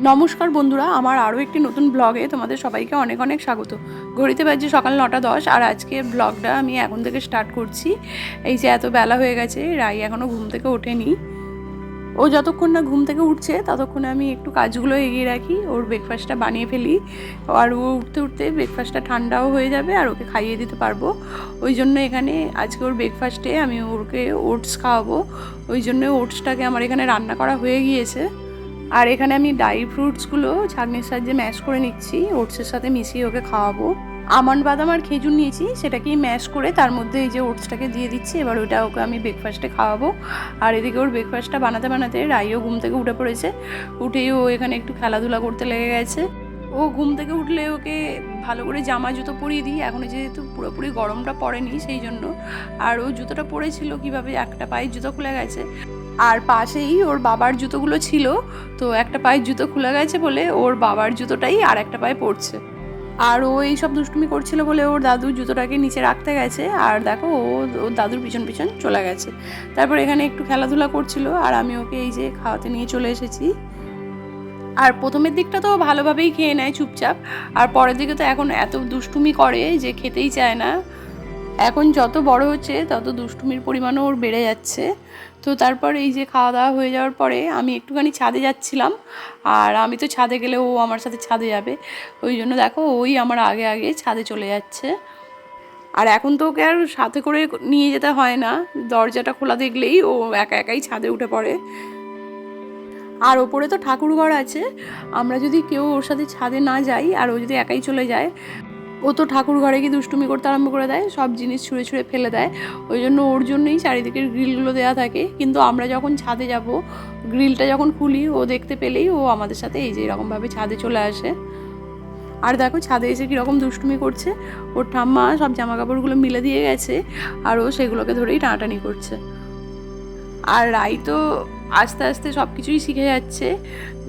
নমস্কার বন্ধুরা, আমার আরও একটি নতুন ব্লগে তোমাদের সবাইকে অনেক অনেক স্বাগত। ঘড়িতে বাজছে সকাল নটা দশ, আর আজকে ব্লগটা আমি এখন থেকে স্টার্ট করছি। এই যে এত বেলা হয়ে গেছে, রাই এখনও ঘুম থেকে ওঠেনি। ও যতক্ষণ না ঘুম থেকে উঠছে, ততক্ষণে আমি একটু কাজগুলো এগিয়ে রাখি, ওর ব্রেকফাস্টটা বানিয়ে ফেলি। আর ও উঠতে উঠতে ব্রেকফাস্টটা ঠান্ডাও হয়ে যাবে, আর ওকে খাইয়ে দিতে পারব। ওই জন্য এখানে আজকে ওর ব্রেকফাস্টে আমি ওকে ওটস খাওয়াবো। ওই জন্য ওটসটাকে আমার এখানে রান্না করা হয়ে গিয়েছে। আর এখানে আমি ড্রাই ফ্রুটসগুলো ছাঁকনির সাহায্যে ম্যাশ করে নিচ্ছি ওটসের সাথে মিশিয়ে ওকে খাওয়াবো। আমন্ড বাদাম আর খেজুর নিয়েছি, সেটাকেই ম্যাশ করে তার মধ্যে এই যে ওটসটাকে দিয়ে দিচ্ছি, এবার ওটা ওকে আমি ব্রেকফাস্টে খাওয়াবো। আর এদিকে ওর ব্রেকফাস্টটা বানাতে বানাতে রাইও ঘুম থেকে উঠে পড়েছে। উঠেই ও এখানে একটু খেলাধুলা করতে লেগে গেছে। ও ঘুম থেকে উঠলে ওকে ভালো করে জামা জুতো পরিয়ে দিই, এখন যেহেতু পুরোপুরি গরমটা পড়েনি, সেই জন্য। আর ও জুতোটা পরেছিল কীভাবে, একটা পায়ের জুতো খুলে গেছে। আর পাশেই ওর বাবার জুতোগুলো ছিল, তো একটা পায়ের জুতো খুলে গেছে বলে ওর বাবার জুতোটাই আর একটা পায়ে পড়ছে। আর ও এই সব দুষ্টুমি করছিল বলে ওর দাদু জুতোটাকে নিচে রাখতে গেছে, আর দেখো ও, ওর দাদুর পিছন পিছন চলে গেছে। তারপর এখানে একটু খেলাধুলা করছিল, আর আমি ওকে এই যে খাওয়াতে নিয়ে চলে এসেছি। আর প্রথমের দিকটা তো ভালোভাবেই খেয়ে নেয় চুপচাপ, আর পরের দিকে তো এখন এত দুষ্টুমি করে যে খেতেই চায় না। এখন যত বড় হচ্ছে, তত দুষ্টুমির পরিমাণও ওর বেড়ে যাচ্ছে। তো তারপর এই যে খাওয়া দাওয়া হয়ে যাওয়ার পরে আমি একটুখানি ছাদে যাচ্ছিলাম। আর আমি তো ছাদে গেলে ও আমার সাথে ছাদে যাবে। ওই জন্য দেখো ওই আমার আগে আগে ছাদে চলে যাচ্ছে। আর এখন তো ওকে আর সাথে করে নিয়ে যেতে হয় না। দরজাটা খোলা দেখলেই ও একা একাই ছাদে উঠে পড়ে। আর ওপরে তো ঠাকুরঘর আছে। আমরা যদি কেউ ওর সাথে ছাদে না যাই, আর ও যদি একাই চলে যায় ও তো ঠাকুর ঘরে গিয়ে দুষ্টুমি করতে আরম্ভ করে দেয়, সব জিনিস ছুঁড়ে ছুঁড়ে ফেলে দেয়। ওই জন্য ওর জন্যই চারিদিকের গ্রিলগুলো দেওয়া থাকে। কিন্তু আমরা যখন ছাদে যাব, গ্রিলটা যখন খুলি, ও দেখতে পেলেই ও আমাদের সাথে এই যে এরকমভাবে ছাদে চলে আসে। আর দেখো ছাদে এসে কীরকম দুষ্টুমি করছে। ওর ঠাম্মা সব জামা কাপড়গুলো মিলে দিয়ে গেছে, আর ও সেগুলোকে ধরেই টানাটানি করছে। আর রাই তো আস্তে আস্তে সব কিছুই শিখে যাচ্ছে।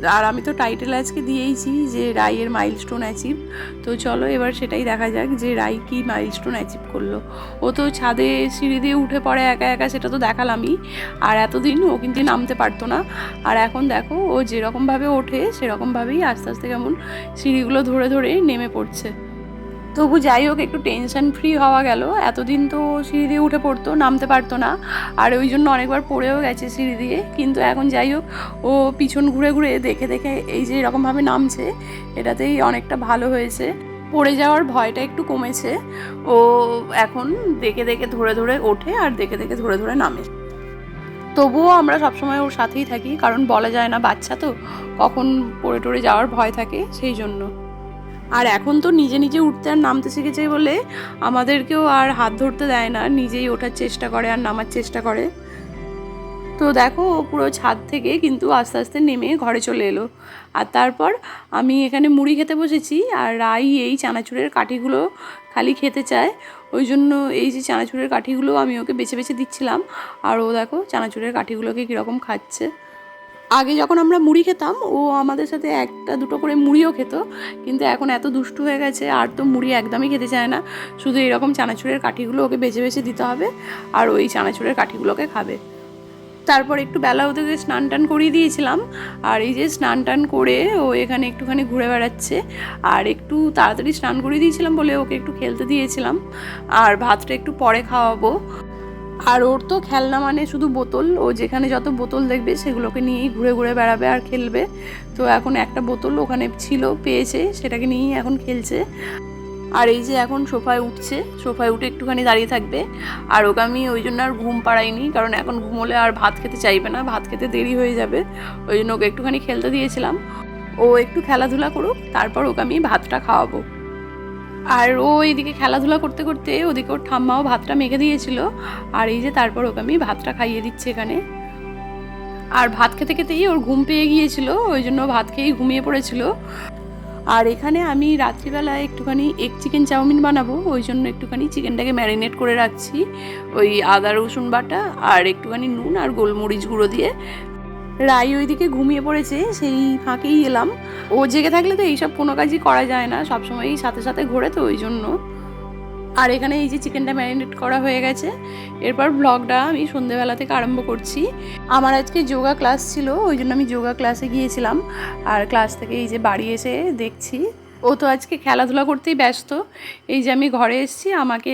আর আমি তো টাইটেল আজকে দিয়েইছি যে রাইয়ের মাইলস্টোন অ্যাচিভ তো চলো এবার সেটাই দেখা যাক যে রাই কী মাইলস্টোন অ্যাচিভ করল। ও তো ছাদে সিঁড়ি দিয়ে উঠে পড়ে একা একা, সেটা তো দেখালামই। আর এতদিন ও কিন্তু নামতে পারতো না। আর এখন দেখো, ও যেরকমভাবে ওঠে, সেরকমভাবেই আস্তে আস্তে কেমন সিঁড়িগুলো ধরে ধরে নেমে পড়ছে। তবু যাই হোক, একটু টেনশন ফ্রি হওয়া গেল। এতদিন তো সিঁড়ি দিয়ে উঠে পড়তো, নামতে পারতো না। আর ওই জন্য অনেকবার পড়েও গেছে সিঁড়ি দিয়ে। কিন্তু এখন যাই হোক, ও পিছন ঘুরে ঘুরে দেখে দেখে এই যে এরকমভাবে নামছে, এটাতেই অনেকটা ভালো হয়েছে। পড়ে যাওয়ার ভয়টা একটু কমেছে। ও এখন দেখে দেখে ধরে ধরে ওঠে আর দেখে দেখে ধরে ধরে নামে। তবুও আমরা সবসময় ওর সাথেই থাকি, কারণ বলা যায় না বাচ্চা তো, কখন পড়ে টড়ে যাওয়ার ভয় থাকে সেই জন্য। আর এখন তো নিজে নিজে উঠতে আর নামতে শিখেছে বলে আমাদেরকেও আর হাত ধরতে দেয় না, নিজেই ওঠার চেষ্টা করে আর নামার চেষ্টা করে। তো দেখো, ও পুরো ছাদ থেকে কিন্তু আস্তে আস্তে নেমে ঘরে চলে এলো। আর তারপর আমি এখানে মুড়ি খেতে বসেছি আর রাই এই চানাচুরের কাঠিগুলো খালি খেতে চায়। ওই জন্য এই যে চানাচুরের কাঠিগুলো আমি ওকে বেছে বেছে দিচ্ছিলাম। আর ও দেখো, চানাচুরের কাঠিগুলোকে কীরকম খাচ্ছে। আগে যখন আমরা মুড়ি খেতাম, ও আমাদের সাথে একটা দুটো করে মুড়িও খেত। কিন্তু এখন এত দুষ্টু হয়ে গেছে, আর তো মুড়ি একদমই খেতে চায় না। শুধু এরকম চানাচুরের কাঠিগুলো ওকে বেছে বেছে দিতে হবে, আর ওই চানাচুরের কাঠিগুলোকে খাবে। তারপর একটু বেলা হতে স্নান টান করিয়ে দিয়েছিলাম। আর এই যে স্নান টান করে ও এখানে একটুখানি ঘুরে বেড়াচ্ছে। আর একটু তাড়াতাড়ি স্নান করিয়ে দিয়েছিলাম বলে ওকে একটু খেলতে দিয়েছিলাম। আর ভাতটা একটু পরে খাওয়াবো। আর ওর তো খেলনা মানে শুধু বোতল, ও যেখানে যত বোতল দেখবে সেগুলোকে নিয়েই ঘুরে ঘুরে বেড়াবে আর খেলবে। তো এখন একটা বোতল ওখানে ছিল, পেয়েছে, সেটাকে নিয়েই এখন খেলছে। আর এই যে এখন সোফায় উঠছে, সোফায় উঠে একটুখানি দাঁড়িয়ে থাকবে। আর ওকে আমি ওই জন্য আর ঘুম পাড়াইনি, কারণ এখন ঘুমোলে আর ভাত খেতে চাইবে না, ভাত খেতে দেরি হয়ে যাবে। ওই জন্য ওকে একটুখানি খেলতে দিয়েছিলাম। ও একটু খেলাধুলা করুক, তারপর ওকে আমি ভাতটা খাওয়াবো। আর ও এইদিকে খেলাধুলা করতে করতে ওদিকে ওর ঠাম্মাও ভাতটা মেখে দিয়েছিল। আর এই যে তারপর ওকে আমি ভাতটা খাইয়ে দিচ্ছি এখানে। আর ভাত খেতে খেতেই ওর ঘুম পেয়ে গিয়েছিল, ওই জন্য ভাত খেয়েই ঘুমিয়ে পড়েছিল। আর এখানে আমি রাত্রিবেলা একটুখানি এক চিকেন চাউমিন বানাবো, ওই জন্য একটুখানি চিকেনটাকে ম্যারিনেট করে রাখছি। ওই আদা রসুন বাটা আর একটুখানি নুন আর গোলমরিচ গুঁড়ো দিয়ে রাই ওইদিকে ঘুমিয়ে পড়েছে, সেই ফাঁকেই এলাম। ও জেগে থাকলে তো এইসব কোনো কাজই করা যায় না, সবসময়ই সাথে সাথে ঘোরে তো ওই জন্য। আর এখানে এই যে চিকেনটা ম্যারিনেট করা হয়ে গেছে, এরপর ব্লগটা আমি সন্ধেবেলা থেকে আরম্ভ করছি। আমার আজকে যোগা ক্লাস ছিল, ওই জন্য আমি যোগা ক্লাসে গিয়েছিলাম। আর ক্লাস থেকে এই যে বাড়ি এসে দেখছি ও তো আজকে খেলাধুলা করতেই ব্যস্ত। এই যে আমি ঘরে এসেছি, আমাকে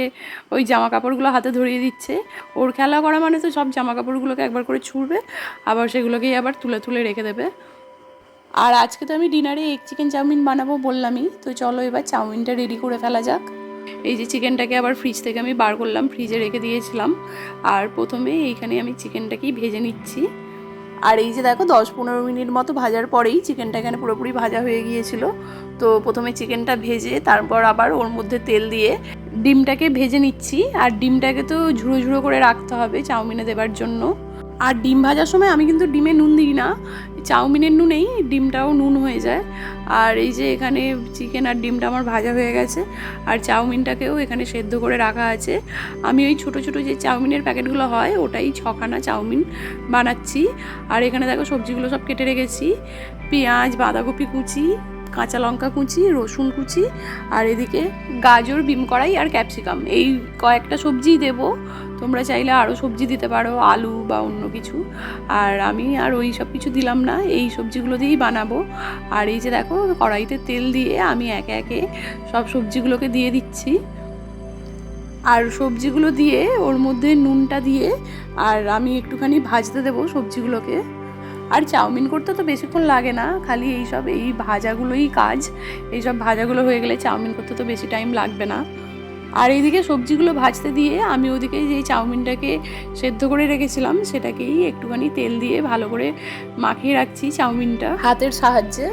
ওই জামা কাপড়গুলো হাতে ধরিয়ে দিচ্ছে। ওর খেলা করা মানে তো সব জামা কাপড়গুলোকে একবার করে ছুঁড়বে, আবার সেগুলোকেই আবার তুলে তুলে রেখে দেবে। আর আজকে তো আমি ডিনারে এগ চিকেন চাউমিন বানাবো বললামই, তো চলো এবার চাউমিনটা রেডি করে ফেলা যাক। এই যে চিকেনটাকে আবার ফ্রিজ থেকে আমি বার করলাম ফ্রিজে রেখে দিয়েছিলাম। আর প্রথমে এইখানে আমি চিকেনটাকেই ভেজে নিচ্ছি। আর এই যে দেখো, দশ পনেরো মিনিট মতো ভাজার পরেই চিকেনটা এখানে পুরোপুরি ভাজা হয়ে গিয়েছিল। তো প্রথমে চিকেনটা ভেজে, তারপর আবার ওর মধ্যে তেল দিয়ে ডিমটাকে ভেজে নিচ্ছি। আর ডিমটাকে তো ঝুড়ো ঝুড়ো করে রাখতে হবে চাউমিনে দেবার জন্য। আর ডিম ভাজার সময় আমি কিন্তু ডিমে নুন দিই না। চাউমিনের নুনেই ডিমটাও নুন হয়ে যায়। আর এই যে এখানে চিকেন আর ডিমটা আমার ভাজা হয়ে গেছে। আর চাউমিনটাকেও এখানে সেদ্ধ করে রাখা আছে। আমি ওই ছোটো ছোটো যে চাউমিনের প্যাকেটগুলো হয়, ওটাই ছখানা চাউমিন বানাচ্ছি। আর এখানে দেখো সবজিগুলো সব কেটে রেখেছি। পেঁয়াজ, বাঁধাকপি কুচি কাঁচা লঙ্কা কুচি, রসুন কুচি আর এদিকে গাজর, বিম কড়াই আর ক্যাপসিকাম। এই কয়েকটা সবজিই দেবো। তোমরা চাইলে আরও সবজি দিতে পারো, আলু বা অন্য কিছু। আর আমি আর ওই সব কিছু দিলাম না, এই সবজিগুলো দিয়েই বানাবো। আর এই যে দেখো, কড়াইতে তেল দিয়ে আমি একে একে সব সবজিগুলোকে দিয়ে দিচ্ছি। আর সবজিগুলো দিয়ে ওর মধ্যে নুনটা দিয়ে আর আমি একটুখানি ভাজতে দেবো সবজিগুলোকে। আর চাউমিন করতে তো বেশিক্ষণ লাগে না খালি এইসব এই ভাজাগুলোই কাজ। এইসব ভাজাগুলো হয়ে গেলে চাউমিন করতে তো বেশি টাইম লাগবে না। আর এইদিকে সবজিগুলো ভাজতে দিয়ে আমি ওদিকে যে চাউমিনটাকে সেদ্ধ করে রেখেছিলাম সেটাকেই একটুখানি তেল দিয়ে ভালো করে মাখিয়ে রাখছি চাউমিনটা। হাতের সাহায্যে?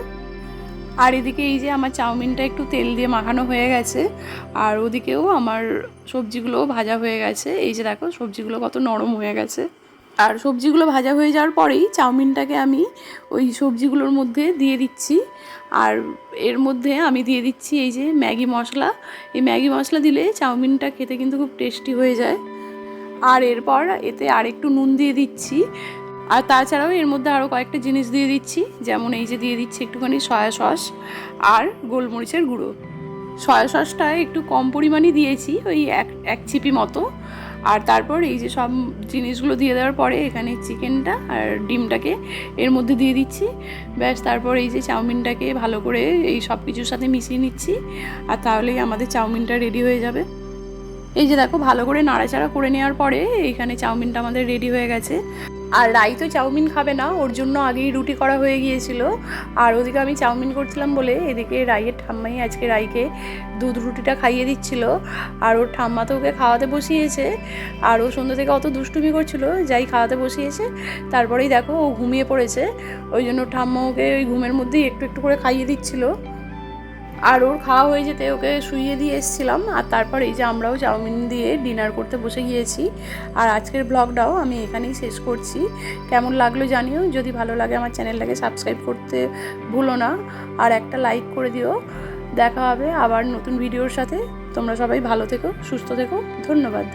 আর এদিকে এই যে আমার চাউমিনটা একটু তেল দিয়ে মাখানো হয়ে গেছে আর ওদিকেও আমার সবজিগুলোও ভাজা হয়ে গেছে। এই যে দেখো সবজিগুলো কত নরম হয়ে গেছে। আর সবজিগুলো ভাজা হয়ে যাওয়ার পরেই চাউমিনটাকে আমি ওই সবজিগুলোর মধ্যে দিয়ে দিচ্ছি। আর এর মধ্যে আমি দিয়ে দিচ্ছি এই যে ম্যাগি মশলা। এই ম্যাগি মশলা দিলে চাউমিনটা খেতে কিন্তু খুব টেস্টি হয়ে যায়। আর এরপর এতে আর একটু নুন দিয়ে দিচ্ছি। আর তাছাড়াও এর মধ্যে আরও কয়েকটা জিনিস দিয়ে দিচ্ছি। যেমন এই যে দিয়ে দিচ্ছি একটুখানি সয়া সস আর গোলমরিচের গুঁড়ো। সয়া সসটা একটু কম পরিমাণে দিয়েছি, ওই এক এক চিপি মতো। আর তারপর এই যে সব জিনিসগুলো দিয়ে দেওয়ার পরে এখানে চিকেনটা আর ডিমটাকে এর মধ্যে দিয়ে দিচ্ছি। ব্যাস, তারপর এই যে চাউমিনটাকে ভালো করে এই সব কিছুর সাথে মিশিয়ে নিচ্ছি। আর তাহলেই আমাদের চাউমিনটা রেডি হয়ে যাবে। এই যে দেখো, ভালো করে নাড়াচাড়া করে নেওয়ার পরে এইখানে চাউমিনটা আমাদের রেডি হয়ে গেছে। আর রাই তো চাউমিন খাবে না, ওর জন্য আগেই রুটি করা হয়ে গিয়েছিল। আর ওদিকে আমি চাউমিন করছিলাম বলে এদিকে রাইয়ের ঠাম্মাই আজকে রাইকে দুধ রুটিটা খাইয়ে দিচ্ছিল। আর ওর ঠাম্মা তো ওকে খাওয়াতে বসিয়েছে। আর ও সন্ধ্যা থেকে অত দুষ্টুমি করছিল, যাই খাওয়াতে বসিয়েছে। তারপরেই দেখো ও ঘুমিয়ে পড়েছে। ওই জন্য ঠাম্মা ওকে ওই ঘুমের মধ্যেই একটু একটু করে খাইয়ে দিচ্ছিল। আর ওর খাওয়া হয়ে যেতে ওকে শুইয়ে দিয়ে এসেছিলাম, আর তারপর এই যে আমরাও চাউমিন দিয়ে ডিনার করতে বসে গিয়েছি। আর আজকের ব্লগটাও আমি এখানেই শেষ করছি। কেমন লাগল জানিও, যদি ভালো লাগে আমার চ্যানেলটাকে সাবস্ক্রাইব করতে ভুলো না, আর একটা লাইক করে দিও। দেখা হবে আবার নতুন ভিডিওর সাথে। তোমরা সবাই ভালো থেকো, সুস্থ থেকো, ধন্যবাদ।